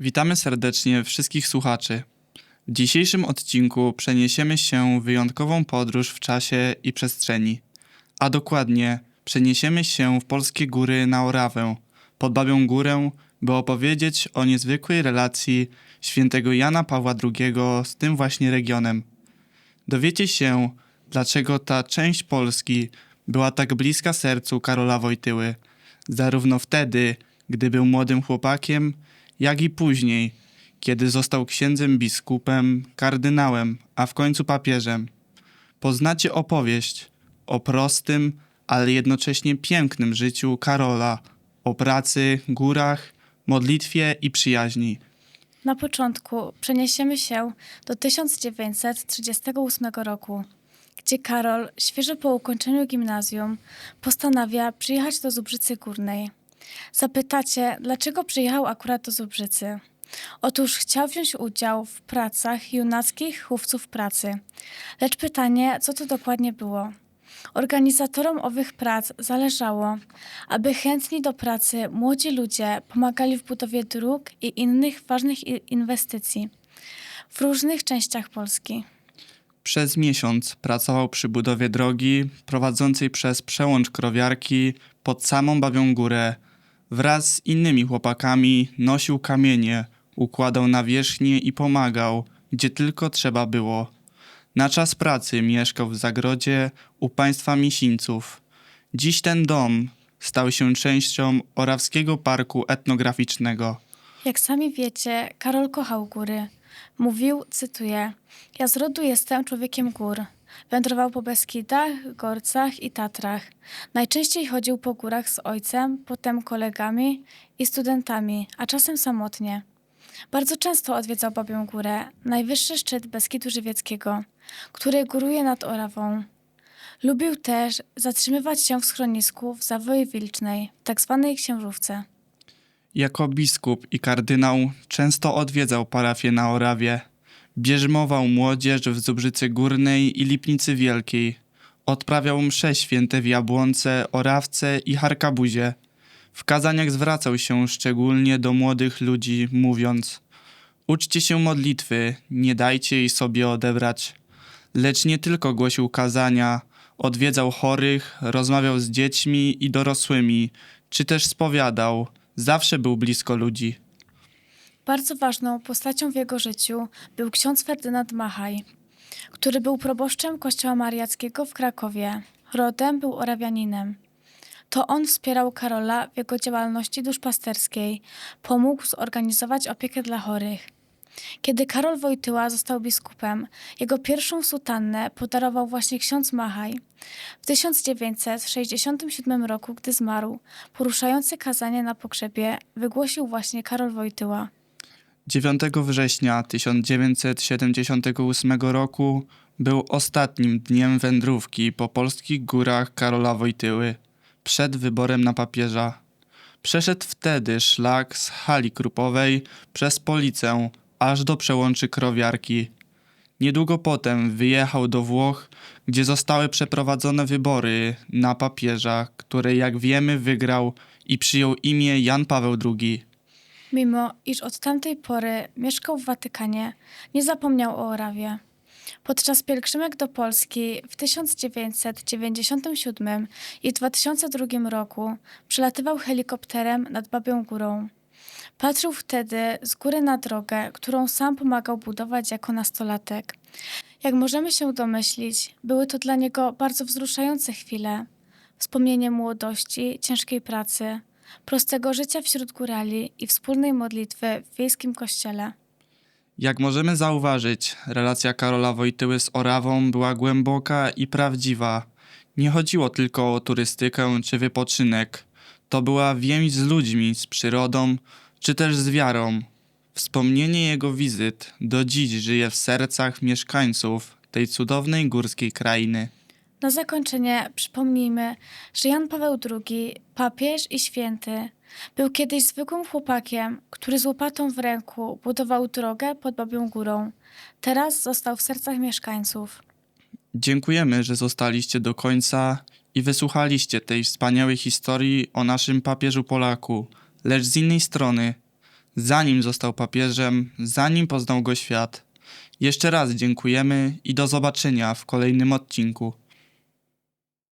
Witamy serdecznie wszystkich słuchaczy. W dzisiejszym odcinku przeniesiemy się w wyjątkową podróż w czasie i przestrzeni. A dokładnie przeniesiemy się w polskie góry na Orawę, pod Babią Górę, by opowiedzieć o niezwykłej relacji świętego Jana Pawła II z tym właśnie regionem. Dowiecie się, dlaczego ta część Polski była tak bliska sercu Karola Wojtyły, zarówno wtedy, gdy był młodym chłopakiem, jak i później, kiedy został księdzem biskupem, kardynałem, a w końcu papieżem. Poznacie opowieść o prostym, ale jednocześnie pięknym życiu Karola, o pracy, górach, modlitwie i przyjaźni. Na początku przeniesiemy się do 1938 roku, gdzie Karol, świeżo po ukończeniu gimnazjum, postanawia przyjechać do Zubrzycy Górnej. Zapytacie, dlaczego przyjechał akurat do Zubrzycy? Otóż chciał wziąć udział w pracach junackich chówców pracy. Lecz pytanie, co to dokładnie było? Organizatorom owych prac zależało, aby chętni do pracy młodzi ludzie pomagali w budowie dróg i innych ważnych inwestycji w różnych częściach Polski. Przez miesiąc pracował przy budowie drogi prowadzącej przez przełącz krowiarki pod samą Babią Górę. Wraz z innymi chłopakami nosił kamienie, układał nawierzchnie i pomagał, gdzie tylko trzeba było. Na czas pracy mieszkał w zagrodzie u państwa Misińców. Dziś ten dom stał się częścią Orawskiego Parku Etnograficznego. Jak sami wiecie, Karol kochał góry. Mówił, cytuję: Ja z rodu jestem człowiekiem gór. Wędrował po Beskidach, Gorcach i Tatrach. Najczęściej chodził po górach z ojcem, potem kolegami i studentami, a czasem samotnie. Bardzo często odwiedzał Babią Górę, najwyższy szczyt Beskidu Żywieckiego, który góruje nad Orawą. Lubił też zatrzymywać się w schronisku w Zawoi Wilcznej, w tak zwanej księżówce. Jako biskup i kardynał często odwiedzał parafię na Orawie. Bierzmował młodzież w Zubrzycy Górnej i Lipnicy Wielkiej. Odprawiał msze święte w Jabłonce, Orawce i Harkabuzie. W kazaniach zwracał się szczególnie do młodych ludzi, mówiąc Uczcie się modlitwy, nie dajcie jej sobie odebrać. Lecz nie tylko głosił kazania, odwiedzał chorych, rozmawiał z dziećmi i dorosłymi, czy też spowiadał, zawsze był blisko ludzi. Bardzo ważną postacią w jego życiu był ksiądz Ferdynand Machaj, który był proboszczem kościoła mariackiego w Krakowie. Rodem był orawianinem. To on wspierał Karola w jego działalności duszpasterskiej, pomógł zorganizować opiekę dla chorych. Kiedy Karol Wojtyła został biskupem, jego pierwszą sutannę podarował właśnie ksiądz Machaj. W 1967 roku, gdy zmarł, poruszające kazanie na pogrzebie wygłosił właśnie Karol Wojtyła. 9 września 1978 roku był ostatnim dniem wędrówki po polskich górach Karola Wojtyły przed wyborem na papieża. Przeszedł wtedy szlak z hali krupowej przez Policę aż do przełączy krowiarki. Niedługo potem wyjechał do Włoch, gdzie zostały przeprowadzone wybory na papieża, które jak wiemy wygrał i przyjął imię Jan Paweł II. Mimo iż od tamtej pory mieszkał w Watykanie, nie zapomniał o Orawie. Podczas pielgrzymek do Polski w 1997 i 2002 roku przelatywał helikopterem nad Babią Górą. Patrzył wtedy z góry na drogę, którą sam pomagał budować jako nastolatek. Jak możemy się domyślić, były to dla niego bardzo wzruszające chwile. Wspomnienie młodości, ciężkiej pracy, prostego życia wśród górali i wspólnej modlitwy w wiejskim kościele. Jak możemy zauważyć, relacja Karola Wojtyły z Orawą była głęboka i prawdziwa. Nie chodziło tylko o turystykę czy wypoczynek. To była więź z ludźmi, z przyrodą, czy też z wiarą. Wspomnienie jego wizyt do dziś żyje w sercach mieszkańców tej cudownej górskiej krainy. Na zakończenie przypomnijmy, że Jan Paweł II, papież i święty, był kiedyś zwykłym chłopakiem, który z łopatą w ręku budował drogę pod Babią Górą. Teraz został w sercach mieszkańców. Dziękujemy, że zostaliście do końca i wysłuchaliście tej wspaniałej historii o naszym papieżu Polaku, lecz z innej strony. zanim został papieżem, zanim poznał go świat. Jeszcze raz dziękujemy i do zobaczenia w kolejnym odcinku.